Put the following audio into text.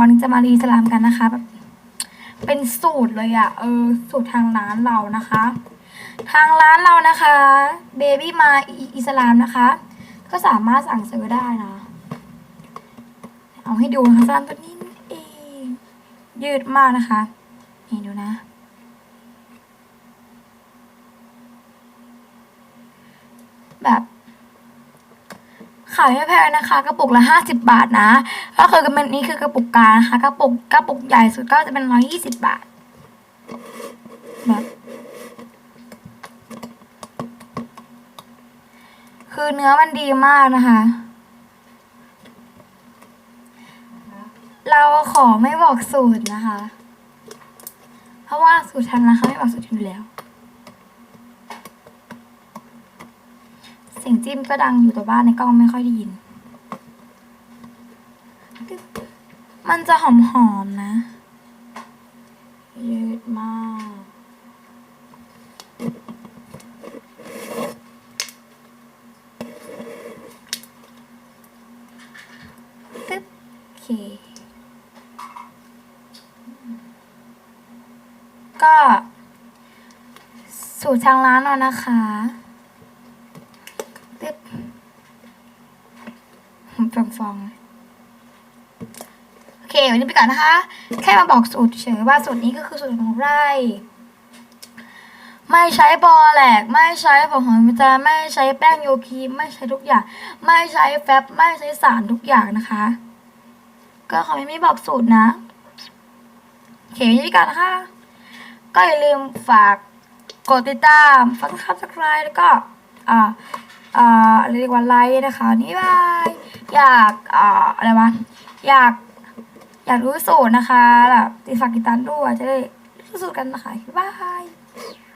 วันนี้จะมารีสลามกันนะคะแบบเป็นสูตรเลยอะเออสูตรทางร้านเรานะคะ ทางร้านเรานะคะเบบี้มาอิสลามนะคะ ก็สามารถสั่งซื้อได้นะ เอาให้ดูนะคะสลามตัวนี้เองยืดมากนะคะนี่ดูนะแบบ ขายไม่แพงนะคะ กระปุกละห้าสิบบาทนะ ก็คือกระปุกนี้คือกระปุกกลางนะคะ กระปุกกระปุกใหญ่สุดก็จะเป็นร้อยยี่สิบบาทแบบคือเนื้อมันดีมากนะคะ เราขอไม่บอกสูตรนะคะ เพราะว่าสูตรทางร้านเขาไม่บอกสูตรอยู่แล้ว สียงจิ้มก็ดังอยู่แต่ว่าในกล้องไม่ค่อยได้ยิน มันจะหอมๆนะยืดมาก ตึ๊บโอเค ก็ สูตรทางร้านเรานะคะ ตึ๊บฟองฟองๆโอเค วันนี้ไปก่อนนะคะ แค่มาบอกสูตรเฉยว่าสูตรนี้ก็คือสูตรของไร่ ไม่ใช้บอแหลก ไม่ใช้ผงหอมมิจาไม่ใช้แป้งโยคีไม่ใช้ทุกอย่าง ไม่ใช้แฟบไม่ใช้สารทุกอย่างนะคะ ก็ขอไม่มีบอกสูตรนะโอเควันนี้ไปก่อนนะคะ ก็อย่าลืมฝากกดติดตามฝากซับสไครต์แล้วก็อ่า อ่าอะไรเรียกว่าไลค์นะคะ นี่บายอยากอ่าอะไรวะอยาก อยากรู้สูตรนะคะแบบติดฝากติดตามด้วยจะได้รู้สูตรกันนะคะบาย